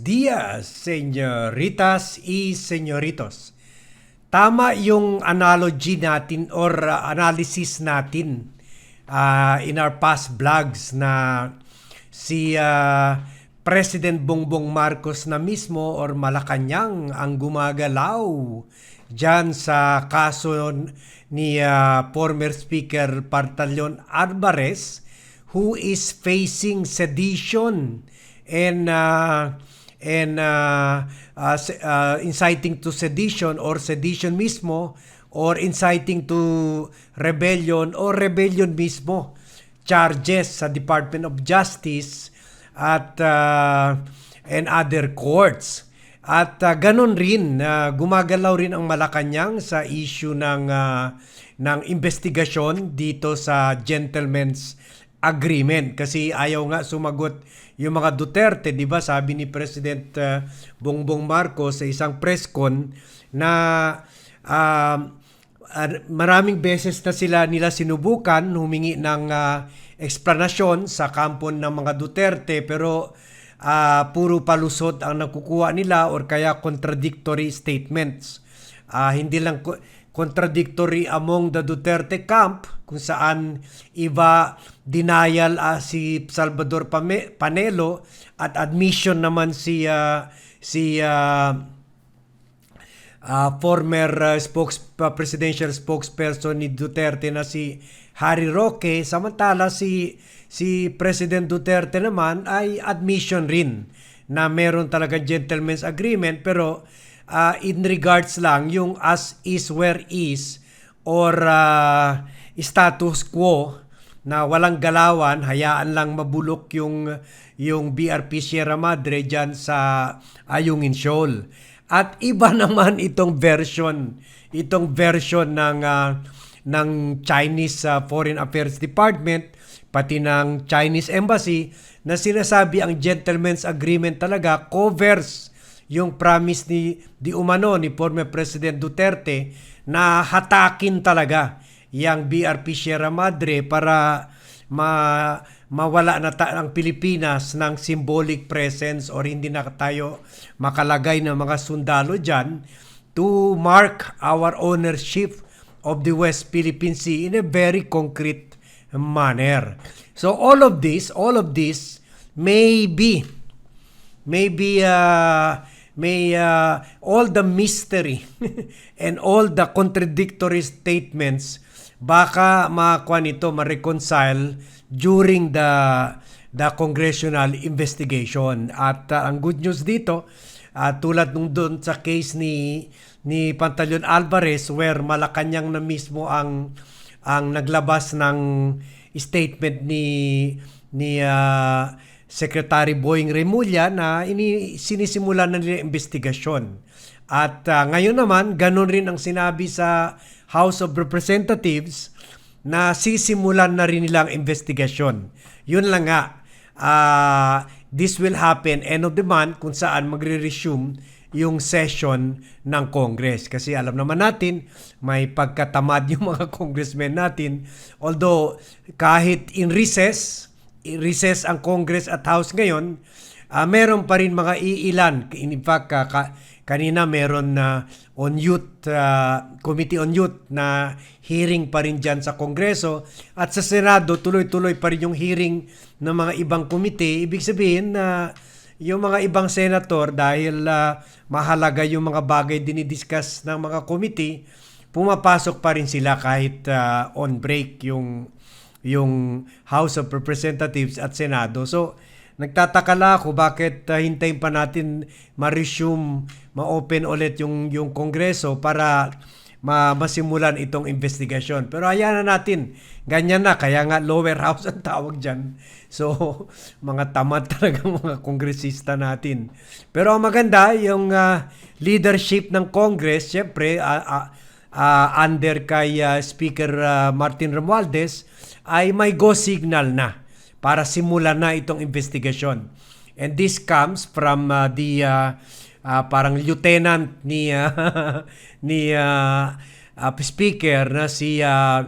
Días, señoritas y señoritos. Tama yung analogy natin or uh, analysis natin uh, in our past vlogs na si uh, President Bongbong Marcos na mismo or Malacanang ang gumagalaw dyan sa kaso ni uh, former Speaker Partalyon Alvarez who is facing sedition and uh, and uh, uh, uh, inciting to sedition or sedition mismo or inciting to rebellion or rebellion mismo charges sa Department of Justice at uh, and other courts. At uh, ganun rin, uh, gumagalaw rin ang Malacanang sa issue ng uh, ng investigasyon dito sa gentleman's agreement kasi ayaw nga sumagot yung mga Duterte, 'di ba? Sabi ni President uh, Bongbong Marcos sa isang press con na uh, maraming beses na sila nila sinubukan humingi ng uh, eksplanasyon sa kampo ng mga Duterte pero uh, puro palusot ang nakukuha nila or kaya contradictory statements. Uh, hindi lang contradictory among the Duterte camp kung saan iba denial uh, si Salvador Panelo at admission naman si uh, si uh, uh, former uh, spokes uh, presidential spokesperson ni Duterte na si Harry Roque. Samantala si si President Duterte naman ay admission rin na meron talaga gentleman's agreement pero uh, in regards lang yung as is where is or uh, status quo na walang galawan, hayaan lang mabulok yung yung BRP Sierra Madre diyan sa Ayungin Shoal. At iba naman itong version, itong version ng uh, ng Chinese uh, Foreign Affairs Department pati ng Chinese Embassy na sinasabi ang gentleman's agreement talaga covers yung promise ni di umano ni former President Duterte na hatakin talaga yang BRP Sierra Madre para ma mawala na ta- ang Pilipinas ng symbolic presence or hindi na tayo makalagay ng mga sundalo diyan to mark our ownership of the West Philippine Sea in a very concrete manner. So all of this, all of this may be maybe uh, may uh, all the mystery and all the contradictory statements baka makakuha nito ma-reconcile during the the congressional investigation. At uh, ang good news dito uh, tulad nung doon sa case ni ni Pantaleon Alvarez where Malacanang na mismo ang ang naglabas ng statement ni ni uh, Secretary Boying Remulla na ini, sinisimula na nila investigasyon. At uh, ngayon naman, ganun rin ang sinabi sa House of Representatives na sisimulan na rin nilang investigasyon. Yun lang nga, uh, this will happen end of the month kung saan magre-resume yung session ng Congress. Kasi alam naman natin, may pagkatamad yung mga congressmen natin. Although, kahit in recess, recess ang Congress at House ngayon, uh, meron pa rin mga iilan. In fact, uh, ka, kanina meron na uh, on youth, uh, Committee on Youth na hearing pa rin dyan sa Kongreso. At sa Senado, tuloy-tuloy pa rin yung hearing ng mga ibang committee. Ibig sabihin na uh, yung mga ibang senator dahil uh, mahalaga yung mga bagay dinidiscuss ng mga committee, pumapasok pa rin sila kahit uh, on break yung yung House of Representatives at Senado. So, nagtataka lang ako bakit uh, hintayin pa natin ma-resume, ma-open ulit yung, yung Kongreso para ma masimulan itong investigasyon. Pero ayan na natin, ganyan na, kaya nga lower house ang tawag dyan. So, mga tamad talaga mga kongresista natin. Pero ang maganda, yung uh, leadership ng Congress, syempre, uh, uh, uh, under kay uh, Speaker uh, Martin Romualdez, ay may go signal na para simulan na itong investigasyon. And this comes from uh, the uh, uh, parang lieutenant ni uh, ni uh, uh, speaker na si uh,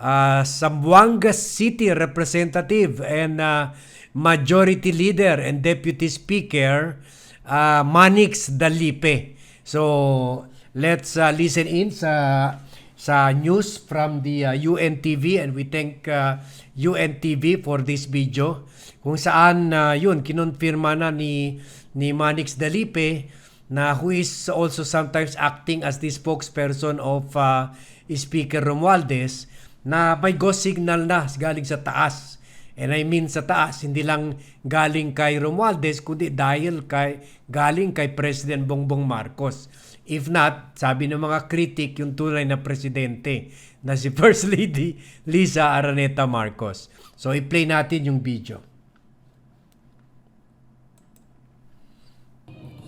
uh, Zamboanga City Representative and uh, Majority Leader and Deputy Speaker uh, Manix Dalipe. So let's uh, listen in sa sa news from the uh, UNTV and we thank uh, UNTV for this video kung saan uh, yun kinonfirma na ni ni Manix Dalipe na who is also sometimes acting as the spokesperson of uh, Speaker Romualdez na may ghost signal na galing sa taas. And I mean sa taas, hindi lang galing kay Romualdez, kundi dahil kay, galing kay President Bongbong Marcos. If not, sabi ng mga critic, yung tunay na presidente na si First Lady Lisa Araneta Marcos. So, i-play natin yung video.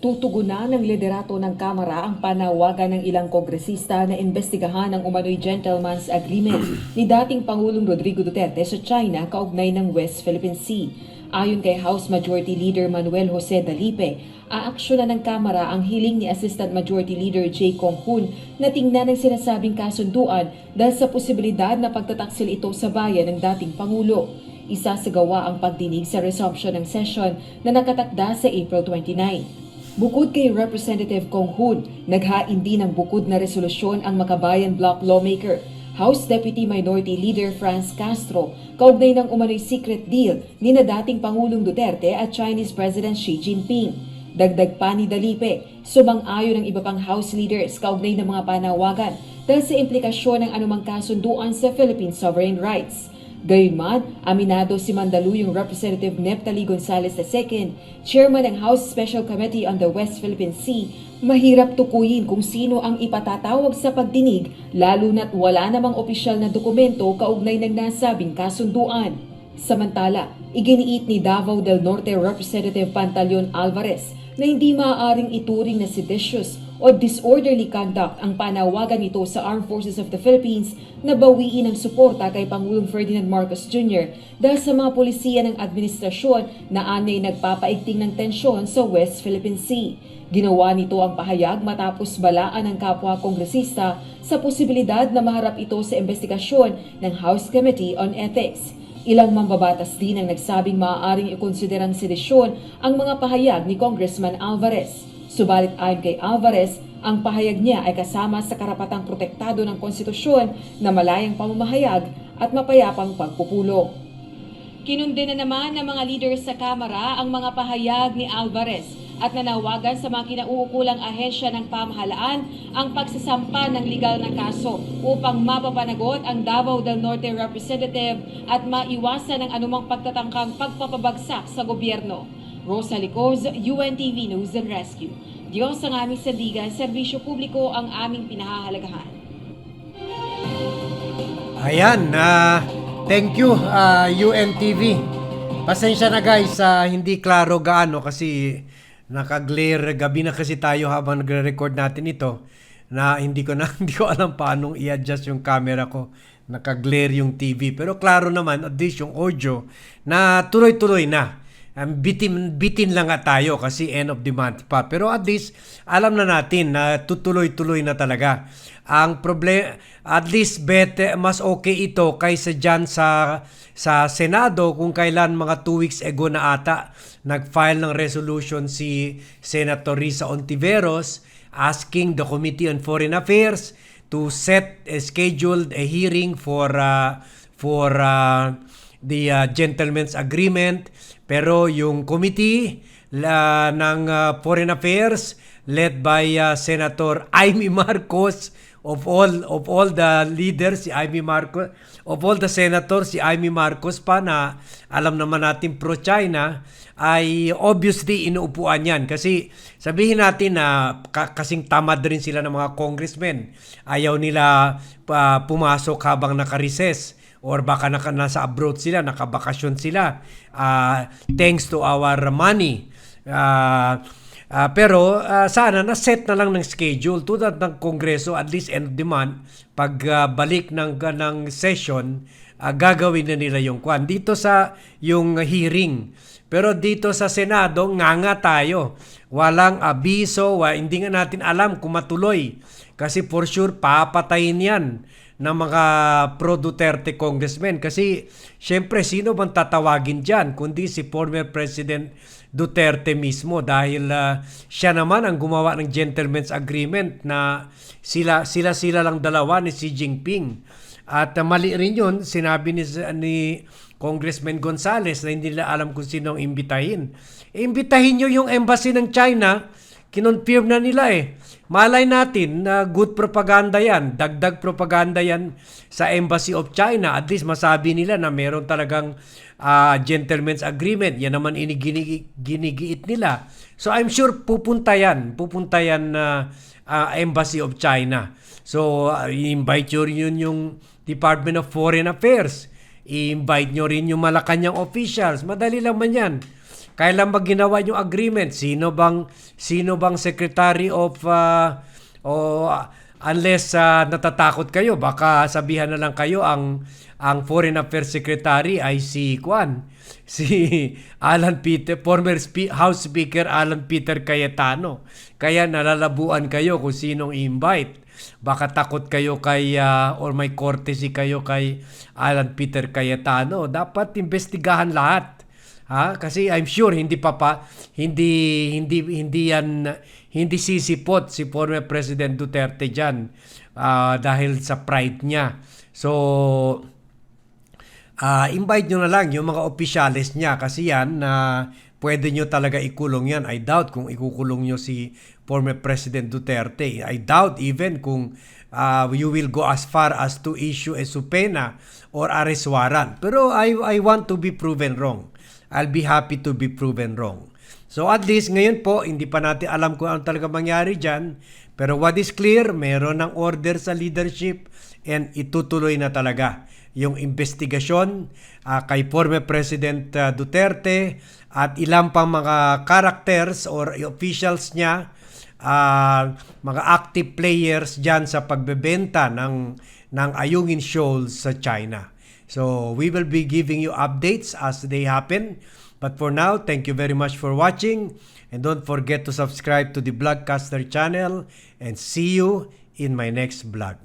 Tutugunan ng liderato ng Kamara ang panawagan ng ilang kongresista na imbestigahan ang umano'y gentleman's agreement ni dating Pangulong Rodrigo Duterte sa China kaugnay ng West Philippine Sea. Ayon kay House Majority Leader Manuel Jose Dalipe, aaksyonan ng Kamara ang hiling ni Assistant Majority Leader Jay Kong Hoon na tingnan ang sinasabing kasunduan dahil sa posibilidad na pagtataksil ito sa bayan ng dating Pangulo. Isasagawa ang pagdinig sa resumption ng session na nakatakda sa April 29. Bukod kay Representative Kong Hoon, naghain din ng bukod na resolusyon ang Makabayan Block lawmaker, House Deputy Minority Leader Franz Castro, kaugnay ng umano'y secret deal ni na dating Pangulong Duterte at Chinese President Xi Jinping. Dagdag pa ni Dalipe, sumang-ayon ng iba pang House leaders kaugnay ng mga panawagan dahil sa implikasyon ng anumang kasunduan sa Philippine sovereign rights. Gayunman, aminado si Mandaluyong Representative Neptali Gonzales II, chairman ng House Special Committee on the West Philippine Sea, mahirap tukuyin kung sino ang ipatatawag sa pagdinig lalo na't wala namang opisyal na dokumento kaugnay ng nasabing kasunduan. Samantala, iginiit ni Davao del Norte Representative Pantaleon Alvarez na hindi maaaring ituring na seditious o disorderly conduct ang panawagan nito sa Armed Forces of the Philippines na bawiin ang suporta kay Pangulong Ferdinand Marcos Jr. dahil sa mga polisiya ng administrasyon na anay nagpapaigting ng tensyon sa West Philippine Sea. Ginawa nito ang pahayag matapos balaan ng kapwa kongresista sa posibilidad na maharap ito sa investigasyon ng House Committee on Ethics. Ilang mambabatas din ang nagsabing maaaring ikonsiderang sedisyon ang mga pahayag ni Congressman Alvarez. Subalit ayon kay Alvarez, ang pahayag niya ay kasama sa karapatang protektado ng konstitusyon na malayang pamamahayag at mapayapang pagpupulong. Kinundi na naman ng mga leader sa Kamara ang mga pahayag ni Alvarez at nanawagan sa mga kinauukulang ahensya ng pamahalaan ang pagsasampa ng legal na kaso upang mapapanagot ang Davao del Norte representative at maiwasan ang anumang pagtatangkang pagpapabagsak sa gobyerno. Rosa Licoz, UNTV News and Rescue. Diyos ang aming sandigan, serbisyo publiko ang aming pinahahalagahan. Ayan, na thank you uh, UNTV. Pasensya na guys, sa hindi klaro gaano kasi nakaglare gabi na kasi tayo habang nagre-record natin ito na hindi ko na hindi ko alam paano i-adjust yung camera ko. Nakaglare yung TV pero klaro naman at least yung audio na tuloy-tuloy na. Um, bitin, bitin lang nga tayo kasi end of the month pa. Pero at least, alam na natin na tutuloy-tuloy na talaga. Ang problem, at least better, mas okay ito kaysa dyan sa, sa Senado kung kailan mga 2 weeks ago na ata nag-file ng resolution si Senator Risa Ontiveros asking the Committee on Foreign Affairs to set a scheduled a hearing for uh, for uh, the uh, gentleman's agreement. Pero yung committee la, ng uh, Foreign Affairs led by uh, Senator Amy Marcos of all of all the leaders si Amy Marcos of all the senators si Amy Marcos pa na alam naman natin pro China ay obviously inuupuan yan. Kasi sabihin natin na ka- kasing tamad rin sila ng mga congressmen. Ayaw nila pa pumasok habang nakarises or baka naka, nasa abroad sila, nakabakasyon sila uh, thanks to our money. Uh, uh, pero uh, sana na-set na lang ng schedule tulad ng Kongreso at least end of the month pag uh, ng, ng session uh, gagawin na nila yung kwan. Dito sa yung hearing. Pero dito sa Senado, nga nga tayo. Walang abiso, wa, hindi nga natin alam kung matuloy. Kasi for sure, papatayin yan ng mga pro-Duterte congressmen. Kasi, syempre, sino bang tatawagin dyan? Kundi si former President Duterte mismo dahil ah, siya naman ang gumawa ng gentleman's agreement na sila sila sila lang dalawa ni Xi Jinping. At ah, mali rin yun, sinabi ni, ni Congressman Gonzales na hindi nila alam kung sino ang imbitahin. Imbitahin nyo yung embassy ng China, kinonfirm na nila eh. Malay natin na good propaganda yan, dagdag propaganda yan sa Embassy of China. At least masabi nila na meron talagang ah, gentleman's agreement. Yan naman inigini- ginigiit nila. So I'm sure pupunta yan, pupunta yan na ah, Embassy of China. So ah, i-invite nyo yun yung Department of Foreign Affairs. I-invite nyo rin yung Malacanang officials. Madali lang man yan. Kailan ba ginawa yung agreement? Sino bang sino bang secretary of uh, o unless uh, natatakot kayo baka sabihan na lang kayo ang ang Foreign Affairs Secretary ay si Kwan. Si Alan Peter former House Speaker Alan Peter Cayetano. Kaya nalalabuan kayo kung sinong invite. Baka takot kayo kay uh, or may courtesy kayo kay Alan Peter Cayetano. Dapat investigahan lahat Ha? Kasi I'm sure hindi pa pa hindi hindi hindi yan hindi sisipot si former President Duterte diyan dahil sa pride niya. So ah invite nyo na lang yung mga opisyalis niya kasi yan na pwede nyo talaga ikulong yan. I doubt kung ikukulong nyo si former President Duterte. I doubt even kung ah, you will go as far as to issue a subpoena or arrest warrant. Pero I, I want to be proven wrong. I'll be happy to be proven wrong. So at least ngayon po, hindi pa natin alam kung ano talaga mangyari dyan. Pero what is clear, meron ng order sa leadership and itutuloy na talaga yung investigasyon ah, kay former President ah, Duterte at ilang pang mga characters or officials niya, ah, mga active players dyan sa pagbebenta ng, ng Ayungin Shoals sa China. So we will be giving you updates as they happen. But for now, thank you very much for watching. And don't forget to subscribe to the Blogcaster channel. And see you in my next vlog.